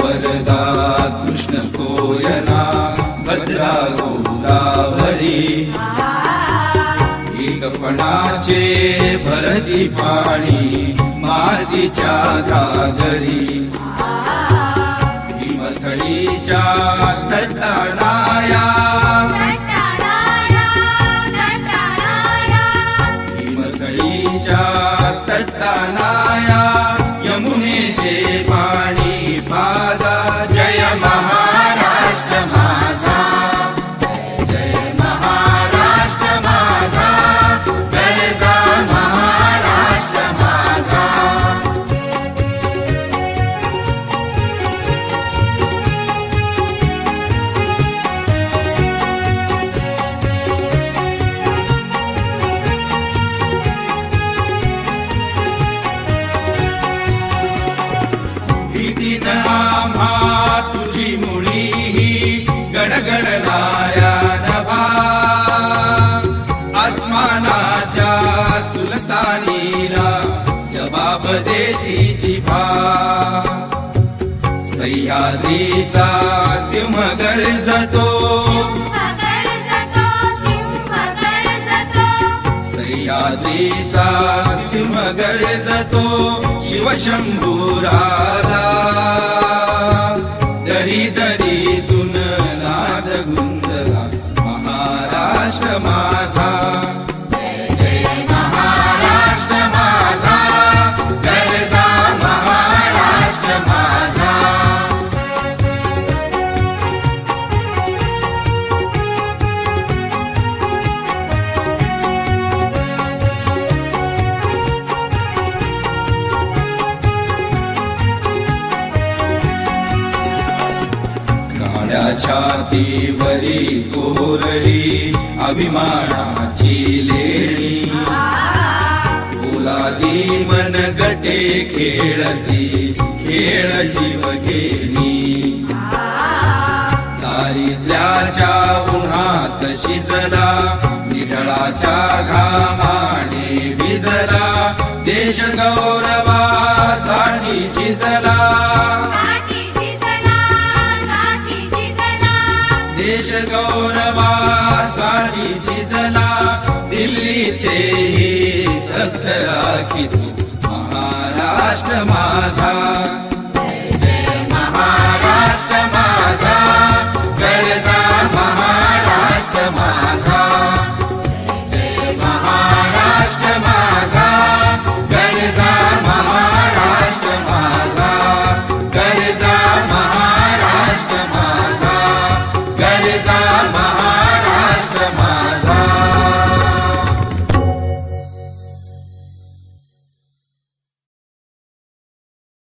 वरदा कृष्ण कोयना भद्रा गोदावरी। एकपणाचे भरती पाणी मातीच्या घागरी मथळीच्या तटनाया देती जिभा सह्याद्रीचा सिंह गरजतो सह्याद्रीचा सिंह गरजतो शिवशंभुराला दरी दरीतून नाद गुंजला आपल्या छातीवरी कोरली अभिमानाची लेणी. फुलादी मन गटे खेळती खेळ जीव घेणी. दारिद्र्याच्या उन्हात शिजला निढळाच्या घामाने भिजला देश गौरवासाठी झिजला देश गौरवासाठी झिजला दिल्लीचे हित राखी तू महाराष्ट्र माझा.